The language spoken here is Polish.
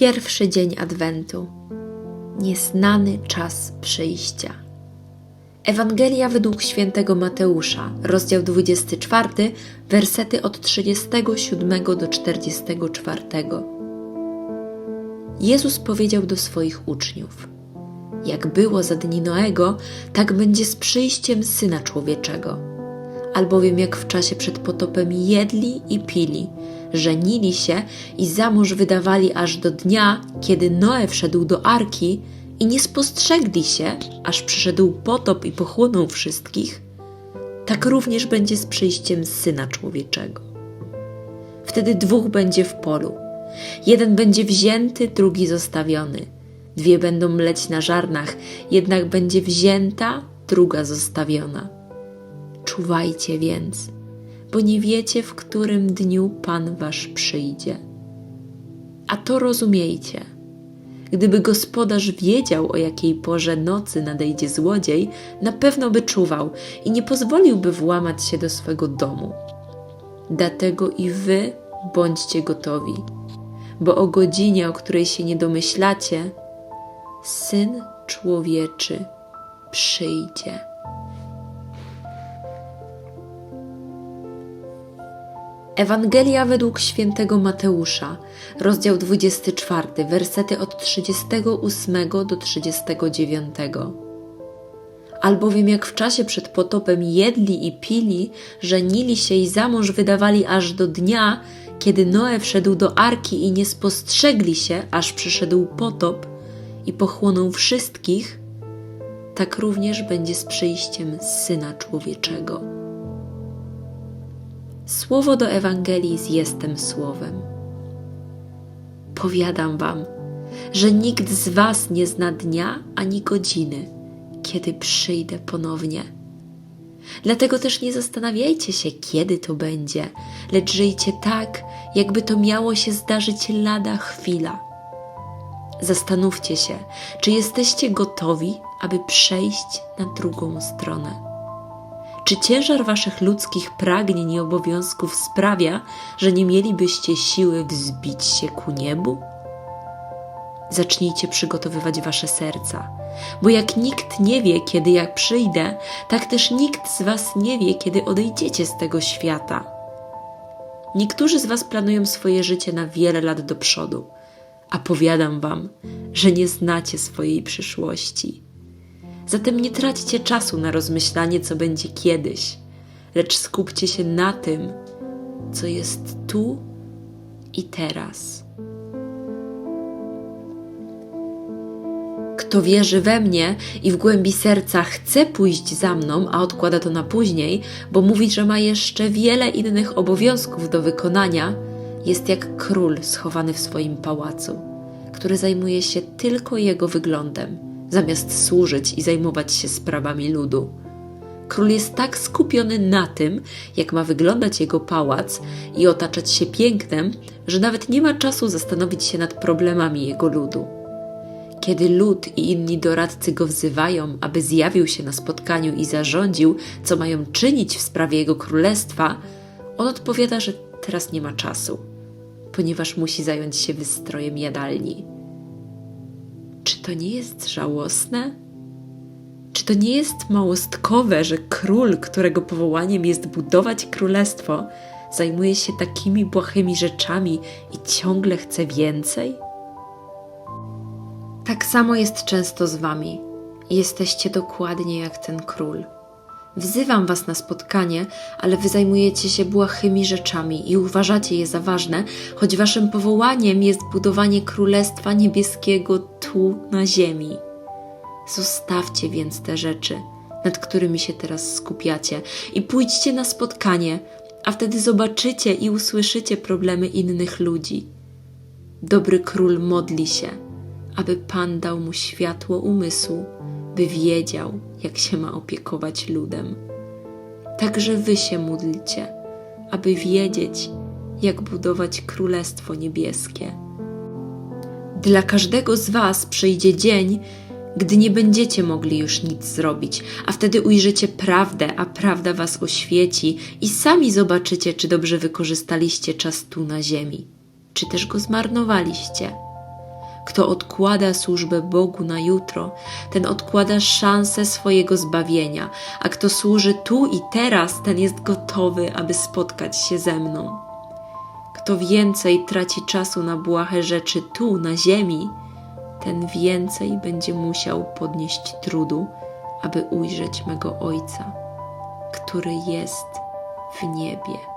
Pierwszy dzień Adwentu. Nieznany czas przyjścia. Ewangelia według świętego Mateusza, rozdział 24, wersety od 37 do 44. Jezus powiedział do swoich uczniów: Jak było za dni Noego, tak będzie z przyjściem syna człowieczego. Albowiem jak w czasie przed potopem jedli i pili, żenili się i za mąż wydawali aż do dnia, kiedy Noe wszedł do arki i nie spostrzegli się, aż przyszedł potop i pochłonął wszystkich, tak również będzie z przyjściem syna człowieczego. Wtedy dwóch będzie w polu. Jeden będzie wzięty, drugi zostawiony. Dwie będą mleć na żarnach, jednak będzie wzięta, druga zostawiona. Czuwajcie więc, bo nie wiecie, w którym dniu Pan Wasz przyjdzie. A to rozumiejcie. Gdyby gospodarz wiedział, o jakiej porze nocy nadejdzie złodziej, na pewno by czuwał i nie pozwoliłby włamać się do swego domu. Dlatego i wy bądźcie gotowi, bo o godzinie, o której się nie domyślacie, syn człowieczy przyjdzie. Ewangelia według świętego Mateusza, rozdział 24, wersety od 38 do 39. Albowiem jak w czasie przed potopem jedli i pili, żenili się i za mąż wydawali aż do dnia, kiedy Noe wszedł do arki i nie spostrzegli się, aż przyszedł potop i pochłonął wszystkich, tak również będzie z przyjściem Syna Człowieczego. Słowo do Ewangelii z jestem słowem. Powiadam wam, że nikt z was nie zna dnia ani godziny, kiedy przyjdę ponownie. Dlatego też nie zastanawiajcie się, kiedy to będzie, lecz żyjcie tak, jakby to miało się zdarzyć lada chwila. Zastanówcie się, czy jesteście gotowi, aby przejść na drugą stronę. Czy ciężar waszych ludzkich pragnień i obowiązków sprawia, że nie mielibyście siły wzbić się ku niebu? Zacznijcie przygotowywać wasze serca, bo jak nikt nie wie, kiedy jak przyjdę, tak też nikt z was nie wie, kiedy odejdziecie z tego świata. Niektórzy z was planują swoje życie na wiele lat do przodu, a powiadam wam, że nie znacie swojej przyszłości. Zatem nie traćcie czasu na rozmyślanie, co będzie kiedyś, lecz skupcie się na tym, co jest tu i teraz. Kto wierzy we mnie i w głębi serca chce pójść za mną, a odkłada to na później, bo mówi, że ma jeszcze wiele innych obowiązków do wykonania, jest jak król schowany w swoim pałacu, który zajmuje się tylko jego wyglądem zamiast służyć i zajmować się sprawami ludu. Król jest tak skupiony na tym, jak ma wyglądać jego pałac i otaczać się pięknem, że nawet nie ma czasu zastanowić się nad problemami jego ludu. Kiedy lud i inni doradcy go wzywają, aby zjawił się na spotkaniu i zarządził, co mają czynić w sprawie jego królestwa, on odpowiada, że teraz nie ma czasu, ponieważ musi zająć się wystrojem jadalni. To nie jest żałosne? Czy to nie jest małostkowe, że król, którego powołaniem jest budować królestwo, zajmuje się takimi błahymi rzeczami i ciągle chce więcej? Tak samo jest często z wami. Jesteście dokładnie jak ten król. Wzywam was na spotkanie, ale wy zajmujecie się błahymi rzeczami i uważacie je za ważne, choć waszym powołaniem jest budowanie Królestwa Niebieskiego tu na ziemi. Zostawcie więc te rzeczy, nad którymi się teraz skupiacie, i pójdźcie na spotkanie, a wtedy zobaczycie i usłyszycie problemy innych ludzi. Dobry król modli się, aby Pan dał mu światło umysłu by wiedział, jak się ma opiekować ludem. Także wy się módlcie, aby wiedzieć, jak budować Królestwo Niebieskie. Dla każdego z Was przyjdzie dzień, gdy nie będziecie mogli już nic zrobić, a wtedy ujrzycie prawdę, a prawda Was oświeci i sami zobaczycie, czy dobrze wykorzystaliście czas tu na ziemi, czy też go zmarnowaliście. Kto odkłada służbę Bogu na jutro, ten odkłada szansę swojego zbawienia, a kto służy tu i teraz, ten jest gotowy, aby spotkać się ze mną. Kto więcej traci czasu na błahe rzeczy tu, na ziemi, ten więcej będzie musiał podnieść trudu, aby ujrzeć mego Ojca, który jest w niebie.